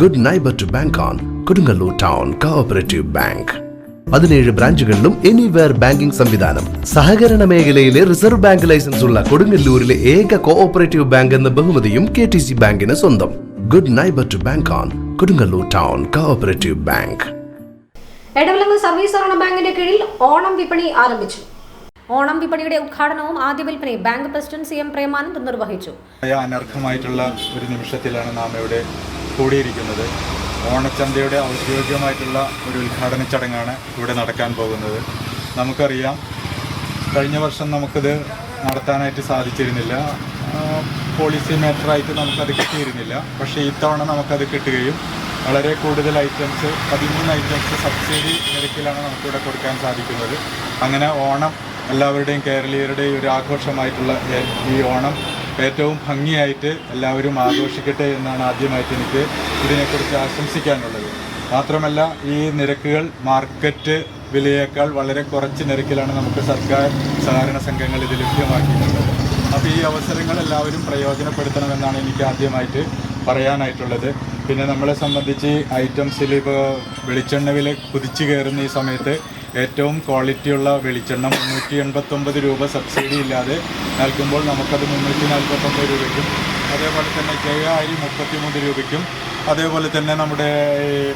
Good neighbour to bank on Kodungallur town cooperative bank പതിനേഴ് ബ്രാഞ്ചുകളിലും anywhere banking സംവിധാനം. സഹകരണ മേഖലയിലെ റിസർവ് ബാങ്ക് ലൈസൻസ് ഉള്ള കൊടുങ്ങല്ലൂരിലെ ഏക കോഓപ്പറേറ്റീവ് ബാങ്ക് എന്ന ബഹുമതിയും കെ ടി സി ബാങ്കിന് സ്വന്തം. Good neighbour to bank on Kodungallur town cooperative bank Edavilangu service സഹകരണ ബാങ്കിന്റെ കീഴിൽ ഓണം വിപണി ആരംഭിച്ചു. ഓണം വിപണിയുടെ ഉദ്ഘാടനവും ആദ്യ വിൽപ്പനയും bank president C M Premanand നിർവഹിച്ചു. അനർഹമായിട്ടുള്ള ഒരു നിമിഷത്തിലാണ് നാം ഇവിടെ കൂടിയിരിക്കുന്നത്. ഓണച്ചന്തയുടെ ഔദ്യോഗികമായിട്ടുള്ള ഒരു ഉദ്ഘാടന ചടങ്ങാണ് ഇവിടെ നടക്കാൻ പോകുന്നത്. നമുക്കറിയാം കഴിഞ്ഞ വർഷം നമുക്കത് നടത്താനായിട്ട് സാധിച്ചിരുന്നില്ല. പോളിസി മാറ്ററായിട്ട് നമുക്കത് കിട്ടിയിരുന്നില്ല. പക്ഷേ ഇത്തവണ നമുക്കത് കിട്ടുകയും വളരെ കൂടുതൽ ഐറ്റംസ് പതിമൂന്ന് ഐറ്റംസ് സബ്സിഡി നിരക്കിലാണ് നമുക്കിവിടെ കൊടുക്കാൻ സാധിക്കുന്നത്. അങ്ങനെ ഓണം എല്ലാവരുടെയും കേരളീയരുടെയും ഒരു ആഘോഷമായിട്ടുള്ള ഈ ഓണം ഏറ്റവും ഭംഗിയായിട്ട് എല്ലാവരും ആഘോഷിക്കട്ടെ എന്നാണ് ആദ്യമായിട്ട് എനിക്ക് ഇതിനെക്കുറിച്ച് ആശംസിക്കാനുള്ളത്. മാത്രമല്ല ഈ നിരക്കുകൾ മാർക്കറ്റ് വിലയേക്കാൾ വളരെ കുറച്ച് നിരക്കിലാണ് നമുക്ക് സർക്കാർ സഹകരണ സംഘങ്ങൾ ഇത് ലഭ്യമാക്കിയിട്ടുള്ളത്. അപ്പോൾ ഈ അവസരങ്ങൾ എല്ലാവരും പ്രയോജനപ്പെടുത്തണമെന്നാണ് എനിക്ക് ആദ്യമായിട്ട് പറയാനായിട്ടുള്ളത്. പിന്നെ നമ്മളെ സംബന്ധിച്ച് ഐറ്റംസിൽ ഇപ്പോൾ വെളിച്ചെണ്ണ വില കുതിച്ചു കയറുന്ന ഈ സമയത്ത് ഏറ്റവും ക്വാളിറ്റിയുള്ള വെളിച്ചെണ്ണ മുന്നൂറ്റി എൺപത്തൊമ്പത് രൂപ സബ്സിഡി ഇല്ലാതെ നൽകുമ്പോൾ നമുക്കത് മുന്നൂറ്റി നാൽപ്പത്തൊമ്പത് രൂപയ്ക്കും അതേപോലെ തന്നെ ജയ അരി മുപ്പത്തിമൂന്ന് രൂപയ്ക്കും അതേപോലെ തന്നെ നമ്മുടെ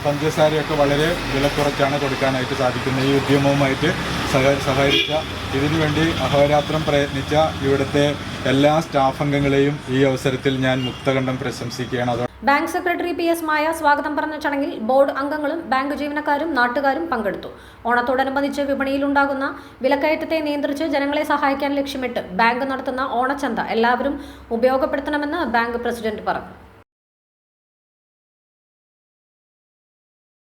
പഞ്ചസാരയൊക്കെ വളരെ വില കുറച്ചാണ് കൊടുക്കാനായിട്ട് സാധിക്കുന്നത്. ഈ ഉദ്യമവുമായിട്ട് സഹ സഹകരിച്ച ഇതിനുവേണ്ടി അഹോരാത്രം പ്രയത്നിച്ച ഇവിടുത്തെ എല്ലാ സ്റ്റാഫ് അംഗങ്ങളെയും ഈ അവസരത്തിൽ ഞാൻ മുക്തകണ്ഠം പ്രശംസിക്കുകയാണ്. Bank secretary P S Maya സ്വാഗതം പറഞ്ഞ ചടങ്ങിൽ ബോർഡ് അംഗങ്ങളും ബാങ്ക് ജീവനക്കാരും നാട്ടുകാരും പങ്കെടുത്തു. ഓണത്തോടനുബന്ധിച്ച് വിപണിയിലുണ്ടാകുന്ന വിലക്കയറ്റത്തെ നിയന്ത്രിച്ച് ജനങ്ങളെ സഹായിക്കാൻ ലക്ഷ്യമിട്ട് ബാങ്ക് നടത്തുന്ന ഓണച്ചന്ത എല്ലാവരും ഉപയോഗപ്പെടുത്തണമെന്ന് ബാങ്ക് പ്രസിഡന്റ് പറഞ്ഞു.